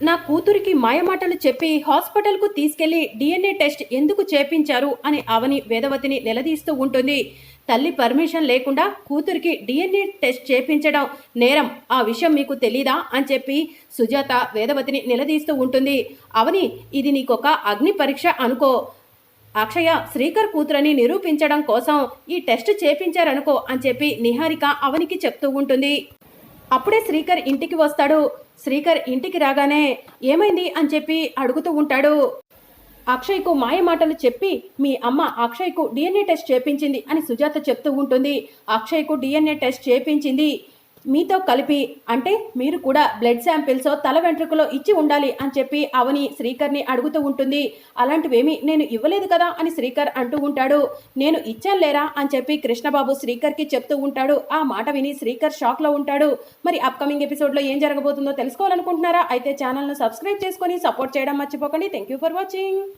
నా కూతురికి మాయమాటలు చెప్పి హాస్పిటల్కు తీసుకెళ్ళి డిఎన్ఏ టెస్ట్ ఎందుకు చేపించారు అని అవని వేదవతిని నిలదీస్తూ ఉంటుంది. తల్లి పర్మిషన్ లేకుండా కూతురికి డిఎన్ఏ టెస్ట్ చేపించడం నేరం ఆ విషయం మీకు తెలీదా? అని చెప్పి సుజాత వేదవతిని నిలదీస్తూ ఉంటుంది. అవని ఇది నీకొక అగ్ని పరీక్ష అనుకో. అక్షయ శ్రీకర్ కూతురని నిరూపించడం కోసం ఈ టెస్ట్ చేపించారనుకో అని చెప్పి నిహారిక అవనికి చెప్తూ ఉంటుంది. అప్పుడే శ్రీకర్ ఇంటికి వస్తాడు. శ్రీకర్ ఇంటికి రాగానే ఏమైంది అని చెప్పి అడుగుతూ ఉంటాడు. అక్షయ్కు మాయ మాటలు చెప్పి మీ అమ్మ అక్షయ్కు డిఎన్ఏ టెస్ట్ చేపించింది అని సుజాత చెప్తూ ఉంటుంది. అక్షయ్కు డిఎన్ఏ టెస్ట్ చేపించింది. మీతో కలిపి అంటే మీరు కూడా బ్లడ్ శాంపిల్స్ తల వెంట్రుకలో ఇచ్చి ఉండాలి అని చెప్పి అవని శ్రీకర్ని అడుగుతూ ఉంటుంది. అలాంటివేమీ నేను ఇవ్వలేదు కదా అని శ్రీకర్ అంటూ ఉంటాడు. నేను ఇచ్చాను లేరా అని చెప్పి కృష్ణబాబు శ్రీకర్కి చెప్తూ ఉంటాడు. ఆ మాట విని శ్రీకర్ షాక్లో ఉంటాడు. మరి అప్కమింగ్ ఎపిసోడ్లో ఏం జరగబోతుందో తెలుసుకోవాలనుకుంటున్నారా? అయితే ఛానల్ను సబ్స్క్రైబ్ చేసుకొని సపోర్ట్ చేయడం మర్చిపోకండి. Thank you for watching